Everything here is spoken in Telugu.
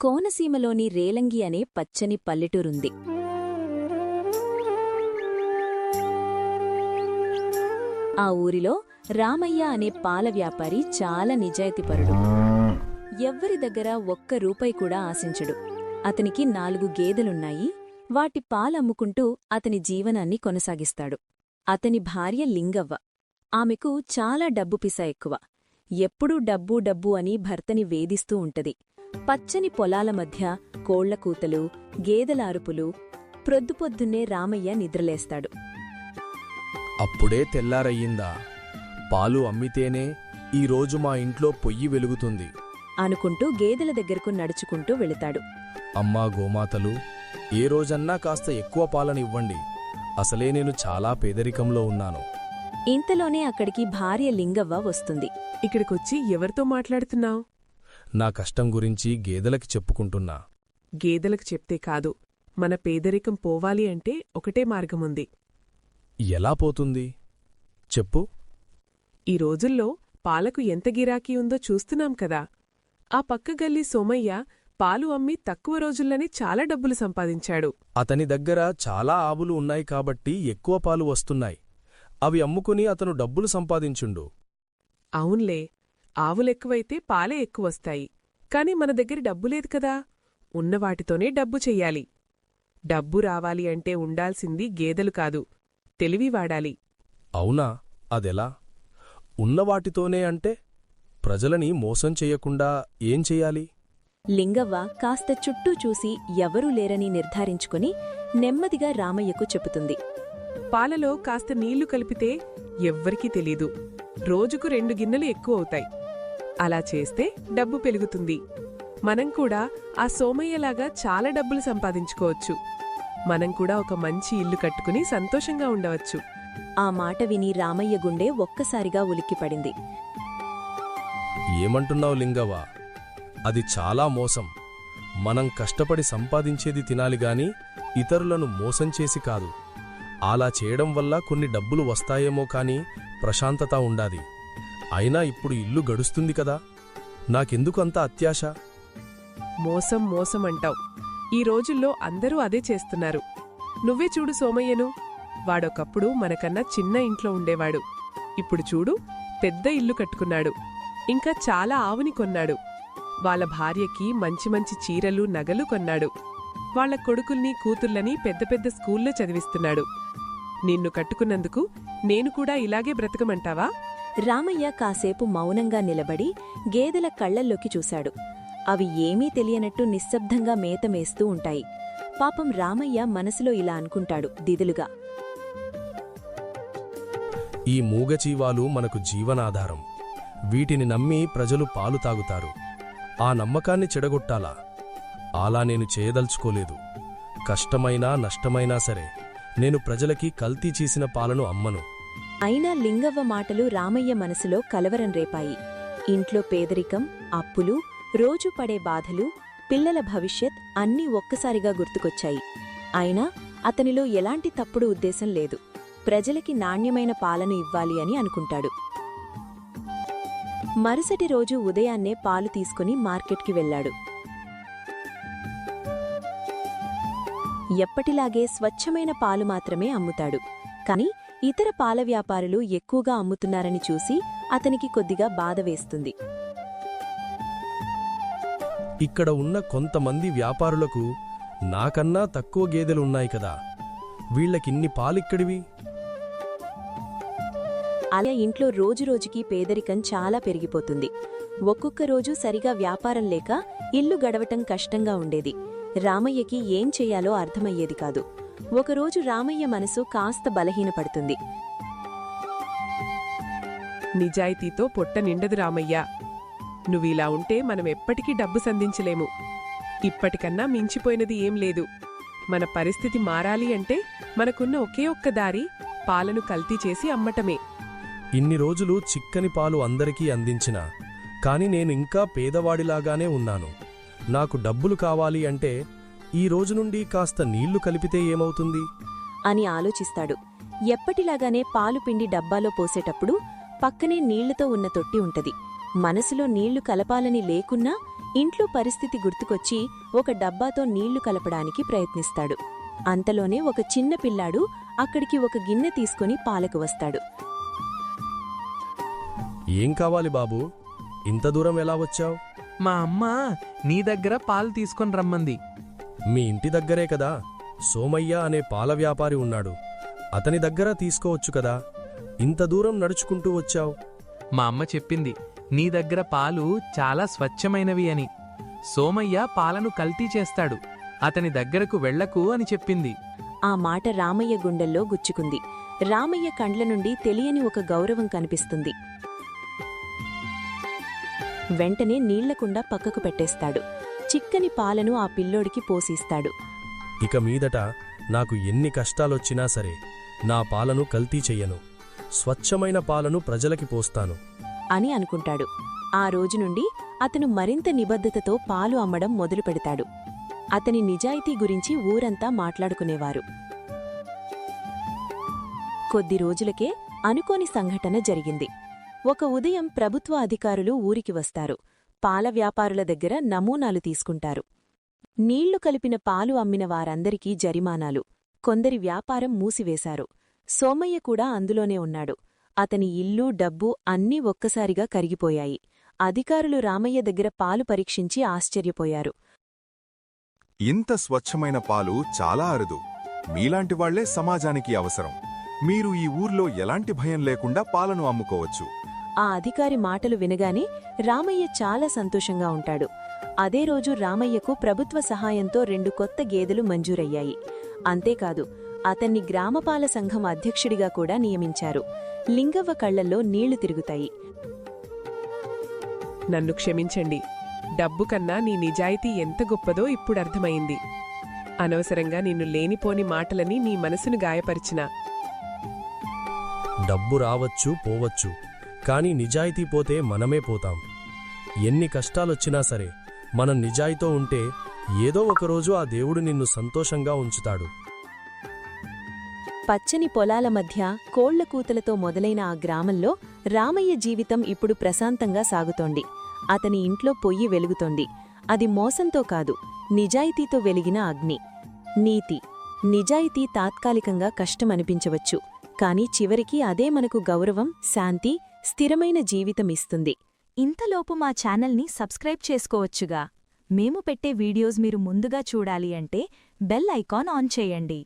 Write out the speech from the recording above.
కోనసీమలోని రేలంగి అనే పచ్చని పల్లెటూరుంది. ఆ ఊరిలో రామయ్య అనే పాల వ్యాపారి చాలా నిజాయితీపరుడు. ఎవ్వరి దగ్గర ఒక్క రూపాయి కూడా ఆశించడు. అతనికి నాలుగు గేదెలున్నాయి. వాటి పాలమ్ముకుంటూ అతని జీవనాన్ని కొనసాగిస్తాడు. అతని భార్య లింగవ్వ. ఆమెకు చాలా డబ్బు పిస ఎక్కువ. ఎప్పుడూ డబ్బు డబ్బు అని భర్తని వేధిస్తూ ఉంటది. పచ్చని పొలాల మధ్య కోళ్ళ కూతలు గేదెల అరుపులు ప్రొద్దుపొద్దున్నే రామయ్య నిద్రలేస్తాడు. అప్పుడే తెల్లారయ్యిందా? పాలు అమ్మితేనే ఈరోజు మా ఇంట్లో పొయ్యి వెలుగుతుంది. అనుకుంటూ గేదెల దగ్గరకు నడుచుకుంటూ వెళతాడు. అమ్మా గోమాతలు ఏ రోజన్నా కాస్త ఎక్కువ పాలనివ్వండి. అసలే నేను చాలా పేదరికంలో ఉన్నాను. ఇంతలోనే అక్కడికి భార్య లింగవ్వ వస్తుంది. ఇక్కడికొచ్చి ఎవరితో మాట్లాడుతున్నావు? నా కష్టం గురించి గేదెలకి చెప్పుకుంటున్నా. గేదెలకు చెప్తే కాదు మన పేదరికం పోవాలి అంటే ఒకటే మార్గముంది. ఎలా పోతుంది? చెప్పు. ఈ రోజుల్లో పాలకు ఎంత గిరాకీ ఉందో చూస్తున్నాం కదా. ఆ పక్క గల్లీ సోమయ్య పాలు అమ్మి తక్కువ రోజుల్లోనే చాలా డబ్బులు సంపాదించాడు. అతని దగ్గర చాలా ఆవులు ఉన్నాయి కాబట్టి ఎక్కువ పాలు వస్తున్నాయి. అవి అమ్ముకుని అతను డబ్బులు సంపాదించుండు. అవున్లే ఆవులెక్కువైతే పాలే ఎక్కువొస్తాయి. కాని మన దగ్గర డబ్బు లేదు కదా. ఉన్నవాటితోనే డబ్బు చెయ్యాలి. డబ్బు రావాలి అంటే ఉండాల్సింది గేదెలు కాదు. తెలివి వాడాలి. అవునా? అదెలా? ఉన్నవాటితోనే అంటే ప్రజలని మోసం చెయ్యకుండా ఏం చెయ్యాలి? లింగవ్వ కాస్త చుట్టూ చూసి ఎవరూ లేరని నిర్ధారించుకుని నెమ్మదిగా రామయ్యకు చెబుతుంది. పాలలో కాస్త నీళ్ళు కలిపితే ఎవ్వరికీ తెలీదు. రోజుకు రెండు గిన్నెలు ఎక్కువ అవుతాయి అలా చేస్తే డబ్బు పెరుగుతుంది. మనం కూడా ఆ సోమయ్యలాగా చాలా డబ్బులు సంపాదించుకోవచ్చు. మనం కూడా ఒక మంచి ఇల్లు కట్టుకుని సంతోషంగా ఉండవచ్చు. ఆ మాట విని రామయ్య గుండె ఒక్కసారిగా ఉలిక్కిపడింది ఏమంటున్నావు లింగవ్వ? అది చాలా మోసం. మనం కష్టపడి సంపాదించేది తినాలిగాని ఇతరులను మోసం చేసి కాదు. అలా చేయడం వల్ల కొన్ని డబ్బులు వస్తాయేమో కాని ప్రశాంతత ఉండాది. అయినా ఇప్పుడు ఇల్లు గడుస్తుంది కదా. నాకెందుకు అంత అత్యాశ? మోసం మోసం అంటావ్. ఈ రోజుల్లో అందరూ అదే చేస్తున్నారు. నువ్వే చూడు సోమయ్యను. వాడొకప్పుడు మనకన్నా చిన్న ఇంట్లో ఉండేవాడు. ఇప్పుడు చూడు పెద్ద ఇల్లు కట్టుకున్నాడు. ఇంకా చాలా ఆవుని కొన్నాడు. వాళ్ళ భార్యకి మంచి మంచి చీరలు నగలు కొన్నాడు. వాళ్ళ కొడుకుల్ని కూతుర్లని పెద్ద పెద్ద స్కూల్లో చదివిస్తున్నాడు. నిన్ను కట్టుకున్నందుకు నేను కూడా ఇలాగే బ్రతకమంటావా? రామయ్య కాసేపు మౌనంగా నిలబడి గేదెల కళ్ళల్లోకి చూశాడు. అవి ఏమీ తెలియనట్టు నిశ్శబ్దంగా మేతమేస్తూ ఉంటాయి. పాపం రామయ్య మనసులో ఇలా అనుకుంటాడు దిదులుగా. ఈ మూగజీవాలు మనకు జీవనాధారం. వీటిని నమ్మి ప్రజలు పాలు తాగుతారు. ఆ నమ్మకాన్ని చెడగొట్టాలా. అలా నేను చేయదలుచుకోలేదు. కష్టమైనా నష్టమైనా సరే నేను ప్రజలకి కల్తీ చేసిన పాలను అమ్మను. అయినా లింగవ్వ మాటలు రామయ్య మనసులో కలవరం రేపాయి. ఇంట్లో పేదరికం అప్పులు రోజు పడే బాధలు పిల్లల భవిష్యత్ అన్నీ ఒక్కసారిగా గుర్తుకొచ్చాయి. అయినా అతనిలో ఎలాంటి తప్పుడు ఉద్దేశం లేదు. ప్రజలకి నాణ్యమైన పాలను ఇవ్వాలి అని అనుకుంటాడు. మరుసటి రోజు ఉదయాన్నే పాలు తీసుకుని మార్కెట్కి వెళ్ళాడు. ఎప్పటిలాగే స్వచ్ఛమైన పాలు మాత్రమే అమ్ముతాడు. కాని ఇతర పాల వ్యాపారులు ఎక్కువగా అమ్ముతున్నారని చూసి అతనికి కొద్దిగా బాధ వేస్తుంది. ఇక్కడ ఉన్న కొంతమంది వ్యాపారులకు నాకన్నా తక్కువ గేదెలున్నాయి కదా. వీళ్ళకిన్ని పాలిక్కడివి? అలా ఇంట్లో రోజురోజుకి పేదరికం చాలా పెరిగిపోతుంది. ఒక్కొక్క రోజు సరిగా వ్యాపారం లేక ఇల్లు గడవటం కష్టంగా ఉండేది. రామయ్యకి ఏం చెయ్యాలో అర్థమయ్యేది కాదు. ఒకరోజు రామయ్య మనసు కాస్త బలహీనపడుతుంది. నిజాయితీతో పొట్ట నిండదు రామయ్యా. నువ్విలా ఉంటే మనం ఎప్పటికీ డబ్బు సంధించలేము. ఇప్పటికన్నా మించిపోయినది ఏం లేదు. మన పరిస్థితి మారాలి అంటే మనకున్న ఒకే ఒక్క దారి పాలను కల్తీ చేసి అమ్మటమే. ఇన్ని రోజులు చిక్కని పాలు అందరికీ అందించినా కాని నేను ఇంకా పేదవాడిలాగానే ఉన్నాను. నాకు డబ్బులు కావాలి అంటే ఈ రోజు నుండి కాస్త నీళ్ళు కలిపితే ఏమవుతుంది? అని ఆలోచిస్తాడు. ఎప్పటిలాగానే పాలు పిండి డబ్బాలో పోసేటప్పుడు పక్కనే నీళ్ళతో ఉన్న తొట్టి ఉంటది. మనసులో నీళ్ళు కలపాలని లేకున్నా ఇంట్లో పరిస్థితి గుర్తుకొచ్చి ఒక డబ్బాతో నీళ్ళు కలపడానికి ప్రయత్నిస్తాడు. అంతలోనే ఒక చిన్న పిల్లాడు అక్కడికి ఒక గిన్నె తీసుకుని పాలకు వస్తాడు. ఏం కావాలి బాబూ? ఇంత దూరం ఎలా వచ్చావ్? మా అమ్మ నీ దగ్గర పాలు తీసుకొని రమ్మంది. మీ ఇంటి దగ్గరే కదా. సోమయ్య అనే పాల వ్యాపారి ఉన్నాడు. అతని దగ్గర తీసుకోవచ్చు కదా. ఇంత దూరం నడుచుకుంటూ వచ్చావ్. మా అమ్మ చెప్పింది నీ దగ్గర పాలు చాలా స్వచ్ఛమైనవి అని. సోమయ్య పాలను కల్తీ చేస్తాడు. అతని దగ్గరకు వెళ్ళకు అని చెప్పింది. ఆ మాట రామయ్య గుండెల్లో గుచ్చుకుంది. రామయ్య కండ్ల నుండి తెలియని ఒక గౌరవం కనిపిస్తుంది. వెంటనే నీళ్ళకుండా పక్కకు పెట్టేస్తాడు. చిక్కని పాలను ఆ పిల్లోడికి పోసిస్తాడు. ఇక మీదట నాకు ఎన్ని కష్టాలొచ్చినా సరే నా పాలను కల్తీ చెయ్యను. స్వచ్ఛమైన పాలను ప్రజలకి పోస్తాను. అని అనుకుంటాడు. ఆ రోజు నుండి అతను మరింత నిబద్ధతతో పాలు అమ్మడం మొదలు పెడతాడు. అతని నిజాయితీ గురించి ఊరంతా మాట్లాడుకునేవారు. కొద్ది రోజులకే అనుకోని సంఘటన జరిగింది. ఒక ఉదయం ప్రభుత్వ అధికారులు ఊరికి వస్తారు. పాల వ్యాపారుల దగ్గర నమూనాలు తీసుకుంటారు. నీళ్ళు కలిపిన పాలు అమ్మిన వారందరికీ జరిమానాలు. కొందరి వ్యాపారం మూసివేశారు. సోమయ్య కూడా అందులోనే ఉన్నాడు. అతని ఇల్లు డబ్బు అన్నీ ఒక్కసారిగా కరిగిపోయాయి. అధికారులు రామయ్య దగ్గర పాలు పరీక్షించి ఆశ్చర్యపోయారు. ఇంత స్వచ్ఛమైన పాలు చాలా అరుదు. మీలాంటి వాళ్ళే సమాజానికి అవసరం. మీరు ఈ ఊర్లో ఎలాంటి భయం లేకుండా పాలను అమ్ముకోవచ్చు. ఆ అధికారి మాటలు వినగానే రామయ్య చాలా సంతోషంగా ఉంటాడు. అదే రోజు రామయ్యకు ప్రభుత్వ సహాయంతో రెండు కొత్త గేదెలు మంజూరయ్యాయి. అంతేకాదు అతన్ని గ్రామపాల సంఘం అధ్యక్షుడిగా కూడా నియమించారు. లింగవ్వ కళ్ళల్లో నీళ్ళు తిరుగుతాయి. నన్ను క్షమించండి. డబ్బు కన్నా నీ నిజాయితీ ఎంత గొప్పదో ఇప్పుడు అర్థమైంది. అనవసరంగా నిన్ను లేనిపోని మాటలని నీ మనసును గాయపరిచినా. డబ్బు రావచ్చు పోవచ్చు. కానీ నిజాయితీ పోతే మనమే పోతాం. ఎన్ని కష్టాలొచ్చినా సరే మనం నిజాయితో ఉంటే ఏదో ఒకరోజు ఆ దేవుడు నిన్ను సంతోషంగా ఉంచుతాడు. పచ్చని పొలాల మధ్య కోళ్ళ కూతలతో మొదలైన ఆ గ్రామంలో రామయ్య జీవితం ఇప్పుడు ప్రశాంతంగా సాగుతోంది. అతని ఇంట్లో పొయ్యి వెలుగుతోంది. అది మోసంతో కాదు నిజాయితీతో వెలిగిన అగ్ని. నీతి. నిజాయితీ తాత్కాలికంగా కష్టమనిపించవచ్చు. కానీ చివరికి అదే మనకు గౌరవం శాంతి స్థిరమైన జీవితం ఇస్తుంది. ఇంతలోపు మా ఛానల్ని సబ్స్క్రైబ్ చేసుకోవచ్చుగా. మేము పెట్టే వీడియోస్ మీరు ముందుగా చూడాలి అంటే బెల్ ఐకాన్ ఆన్ చేయండి.